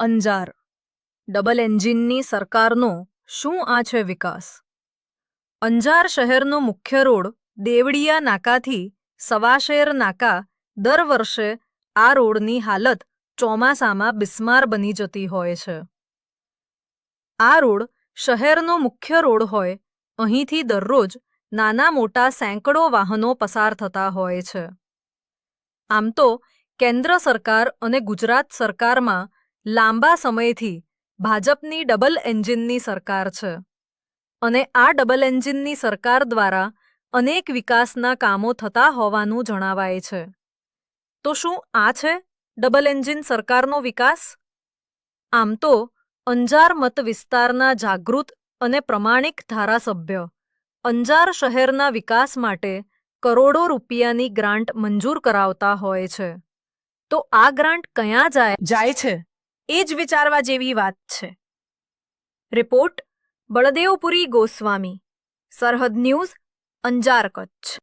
Anjar. Double એન્જિનની સરકારનો શું આ છે વિકાસ? અંજાર શહેરનો મુખ્ય રોડ દેવળિયા નાકાથી સવાશેર નાકા દર વર્ષે આ રોડની હાલત ચોમાસામાં બિસ્માર બની જતી હોય છે. આ રોડ શહેરનો મુખ્ય રોડ હોય, અહીંથી દરરોજ નાના મોટા સેંકડો વાહનો પસાર થતા હોય છે. આમ તો કેન્દ્ર સરકાર અને ગુજરાત સરકારમાં લાંબા સમયથી ભાજપની ડબલ એન્જિનની સરકાર છે અને આ ડબલ એન્જિનની સરકાર દ્વારા અનેક વિકાસના કામો થતા હોવાનું જણાવાય છે. તો શું આ છે ડબલ એન્જિન સરકારનો વિકાસ? આમ તો અંજાર મત વિસ્તારના જાગૃત અને પ્રમાણિક ધારાસભ્ય અંજાર શહેરના વિકાસ માટે કરોડો રૂપિયાની ગ્રાન્ટ મંજૂર કરાવતા હોય છે. તો આ ગ્રાન્ટ ક્યાં જાય? જાય છે. એ જ વિચારવા જેવી વાત છે. રિપોર્ટ બળદેવપુરી ગોસ્વામી. સરહદ ન્યૂઝ અંજાર કચ્છ